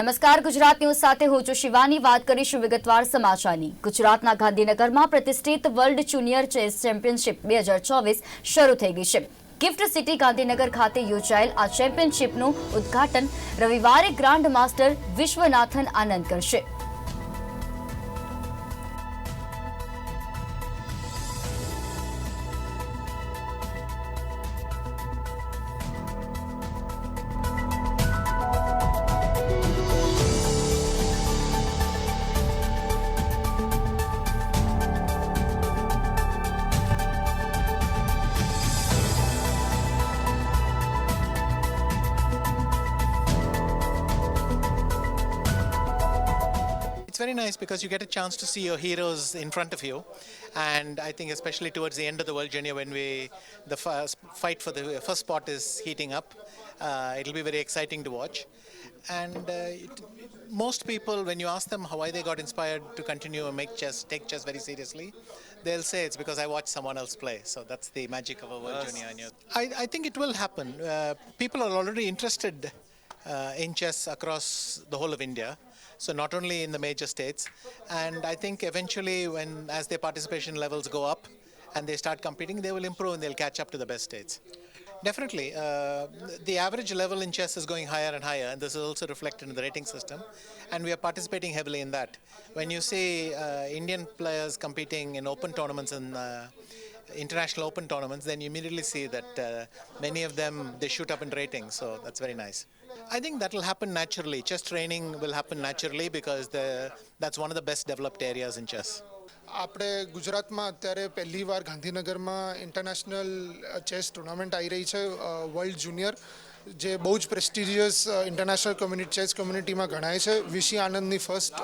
નમસ્કાર, ગુજરાત ન્યૂઝ સાથે હું છું શિવાની. વાત કરીશું વિગતવાર સમાચારની. ગુજરાતના ગાંધીનગરમાં પ્રતિષ્ઠિત વર્લ્ડ જુનિયર ચેસ ચેમ્પિયનશિપ બે હજાર ચોવીસ શરૂ થઈ ગઈ છે. ગિફ્ટ સિટી ગાંધીનગર ખાતે યોજાયેલ આ ચેમ્પિયનશિપનું ઉદ્ઘાટન રવિવારે ગ્રાન્ડ માસ્ટર વિશ્વનાથન આનંદ કરશે. Very nice because you get a chance to see your heroes in front of you, and I think especially towards the end of the World Junior when we the first fight for the first spot is heating up, uh, it'll be very exciting to watch. And uh, it, most people, when you ask them how why they got inspired to continue and make chess, take chess very seriously, they'll say it's because I watched someone else play. So that's the magic of a World Junior. I, I think it will happen. Uh, people are already interested uh, in chess across the whole of India. So not only in the major states, and I think eventually, when as their participation levels go up and they start competing, they will improve and they'll catch up to the best states. Definitely, uh, the average level in chess is going higher and higher, and this is also reflected in the rating system, and we are participating heavily in that. When you see uh, Indian players competing in open tournaments in, uh, international open tournaments, then you immediately see that uh, many of them they shoot up in rating. So that's very nice. I think that will happen naturally. Chess training will happen naturally because the, that's one of the best developed areas in chess. આપણે ગુજરાતમાં અત્યારે પહેલી વાર ગાંધીનગરમાં international chess tournament આવી રહી છે world junior જે બહુ જ પ્રેસ્ટિજિયસ ઇન્ટરનેશનલ કોમ્યુનિટી ચેસ કોમ્યુનિટીમાં ગણાય છે. વિશી આનંદની ફર્સ્ટ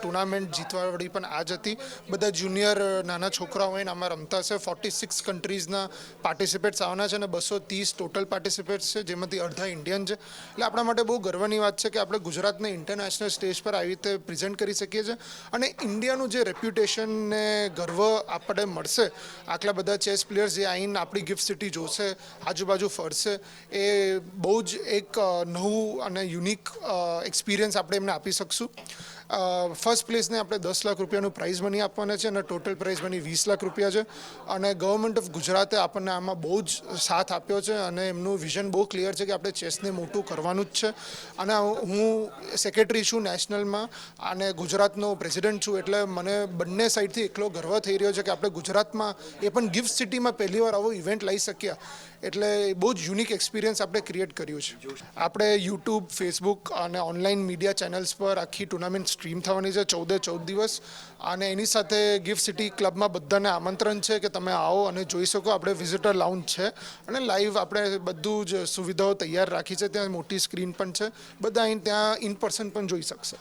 ટુર્નામેન્ટ જીતવાવાળી પણ આ જ હતી. બધા જુનિયર નાના છોકરાઓ હોય આમાં રમતા છે ફોર્ટી સિક્સ કન્ટ્રીઝના પાર્ટિસિપેટ્સ આવવાના છે અને બસો ત્રીસ ટોટલ પાર્ટિસિપેટ્સ છે, જેમાંથી અડધા ઇન્ડિયન છે. એટલે આપણા માટે બહુ ગર્વની વાત છે કે આપણે ગુજરાતને ઇન્ટરનેશનલ સ્ટેજ પર આવી રીતે પ્રેઝન્ટ કરી શકીએ છીએ. અને ઇન્ડિયાનું જે રેપ્યુટેશન ને ગર્વ આપણે મળશે, આટલા બધા ચેસ પ્લેયર્સ જે આવીને આપણી ગિફ્ટ સિટી જોશે, આજુબાજુ ફરશે, એ બહુ જ એક નવું અને યુનિક એક્સપિરિયન્સ આપણે એમને આપી શકશું. ફર્સ્ટ પ્લેસને આપણે દસ લાખ રૂપિયાનું પ્રાઇઝ મની આપવાના છે અને ટોટલ પ્રાઇઝ મની વીસ લાખ રૂપિયા છે. અને ગવર્મેન્ટ ઓફ ગુજરાતે આપણને આમાં બહુ જ સાથ આપ્યો છે અને એમનું વિઝન બહુ ક્લિયર છે કે આપણે ચેસને મોટું કરવાનું જ છે. અને હું સેક્રેટરી છું નેશનલમાં અને ગુજરાતનો પ્રેસિડેન્ટ છું એટલે મને બંને સાઈડથી એકલો ગર્વ થઈ રહ્યો છે કે આપણે ગુજરાતમાં એ પણ ગિફ્ટ સિટીમાં પહેલીવાર આવો ઇવેન્ટ લઈ શક્યા. એટલે બહુ જ યુનિક એક્સપિરિયન્સ આપણે ક્રિએટ કર્યું છે. આપણે યુટ્યુબ ફેસબુક અને ઓનલાઈન મીડિયા ચેનલ્સ પર આખી ટુર્નામેન્ટ સ્ટ્રીમ થવાની છે ચૌદે ચૌદ દિવસ. અને એની સાથે ગિફ્ટ સિટી ક્લબમાં બધાને આમંત્રણ છે કે તમે આવો અને જોઈ શકો આપણે વિઝિટર લાઉન્જ છે. અને લાઈવ આપણે બધું જ સુવિધાઓ તૈયાર રાખી છે. ત્યાં મોટી સ્ક્રીન પણ છે. બધા અહીં ત્યાં ઇન પર્સન પણ જોઈ શકશે.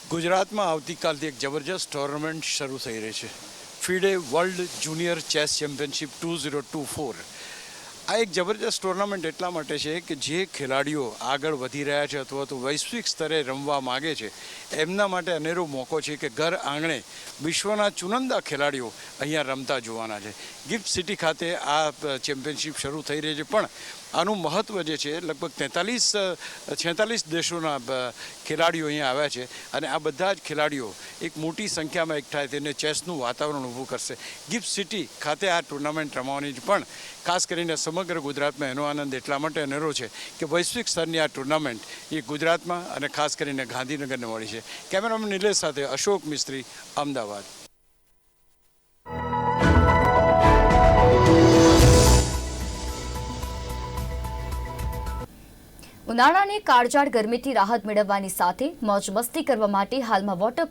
ગુજરાતમાં આવતીકાલથી એક જબરજસ્ત ટુર્નામેન્ટ શરૂ થઈ રહી છે. FIDE world junior chess championship two zero two four આ એક જબરજસ્ત ટુર્નામેન્ટ એટલા માટે છે કે જે ખેલાડીઓ આગળ વધી રહ્યા છે અથવા તો વૈશ્વિક સ્તરે રમવા માગે છે. એમના માટે અનેરો મોકો છે કે ઘર આંગણે વિશ્વના ચુનંદા ખેલાડીઓ અહીંયા રમતા જોવાના છે. ગિફ્ટ સિટી ખાતે આ ચેમ્પિયનશિપ શરૂ થઈ રહી છે, પણ આનું મહત્ત્વ જે છે, લગભગ તેતાલીસ, છેતાલીસ દેશોના ખેલાડીઓ અહીંયા આવ્યા છે અને આ બધા જ ખેલાડીઓ એક મોટી સંખ્યામાં એકઠાય થઈને ચેસનું વાતાવરણ ઊભું કરશે. ગિફ્ટ સિટી ખાતે આ ટુર્નામેન્ટ રમવાની પણ ખાસ કરીને સમગ્ર ગુજરાતમાં એનો આનંદ એટલા માટે અનેરો છે કે વૈશ્વિક સ્તરની આ ટુર્નામેન્ટ એ ગુજરાતમાં અને ખાસ કરીને ગાંધીનગરને મળી છે. કેમેરામેન નિલેશ સાથે અશોક મિસ્ત્રી, અમદાવાદ. ઉનાળાની કાળજાળ ગરમીથી રાહત મેળવવાની સાથે મોજ મસ્તી કરવા માટે હાલમાં વોટર